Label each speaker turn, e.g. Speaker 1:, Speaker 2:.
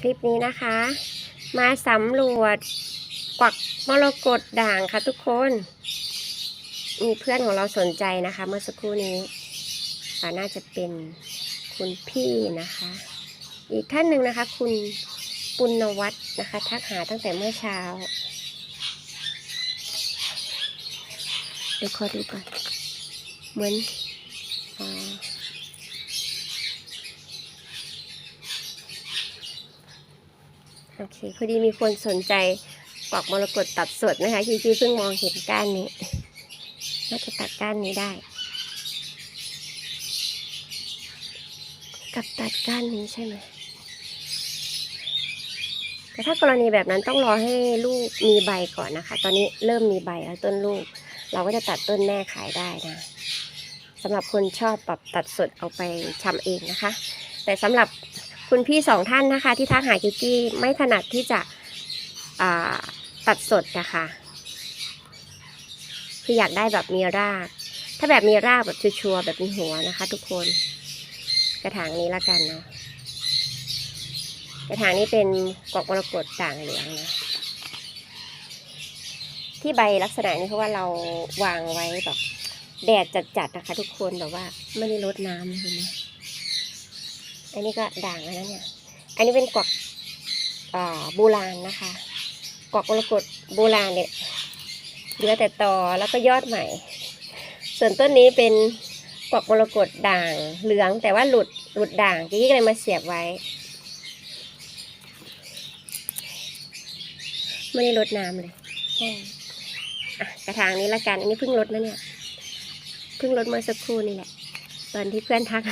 Speaker 1: คลิปนี้นะคะ มาสำรวจกวักมรกตด่างค่ะทุกคน มีเพื่อนของเราสนใจนะคะ เมื่อสักครู่นี้น่าจะเป็นคุณพี่นะคะ อีกท่านหนึ่งนะคะ คุณปุณวัฒน์นะคะ ทักหาตั้งแต่เมื่อเช้าเดี๋ยวขอดูก่อนเหมือนอ โอเคพอดีมีคนสนใจกวักมรกตตัดสดนะคะจีจีเพิ่งมองเห็นก้านนี้น่าจะตัดก้านนี้ได้ กับตัดก้านนี้ใช่ไหมแต่ถ้ากรณีแบบนั้นต้องรอให้ลูกมีใบก่อนนะคะ ตอนนี้เริ่มมีใบแล้วต้นลูก เราก็จะตัดต้นแม่ขายได้นะสำหรับคนชอบปรับตัดสดเอาไปชำเองนะคะ แต่สำหรับ คุณพี่สองท่านนะคะ ที่ทักหากิกกี้ไม่ถนัดที่จะตัดสดนะคะคืออยากได้แบบมีราก ถ้าแบบมีรากแบบชัวร์แบบมีหัวนะคะ ทุกคน กระถางนี้ละกันเนาะกระถางนี้เป็นกอกมรกตด่างเหลืองนะที่ใบลักษณะนี้เพราะว่าเราวางไว้แบบแดดจัดๆนะคะ ทุกคนแบบว่าไม่ได้รดน้ำเลยนะ อันนี้ก็ด่างแล้วนะเนี่ย อันนี้เป็นกวักโบราณนะคะ กวักมรกตโบราณเนี่ยเหลือแต่ตอแล้วก็ยอดใหม่ ส่วนต้นนี้เป็นกวักมรกตด่างเหลืองแต่ว่าหลุดหลุดด่างกิ๊กก็เลยมาเสียบไว้ ไม่ได้รดน้ำเลยอะกระถางนี้ละกัน อันนี้เพิ่งลดนะเนี่ย เพิ่งลดเมื่อสักครู่นี่แหละ ตอนที่เพื่อนทัก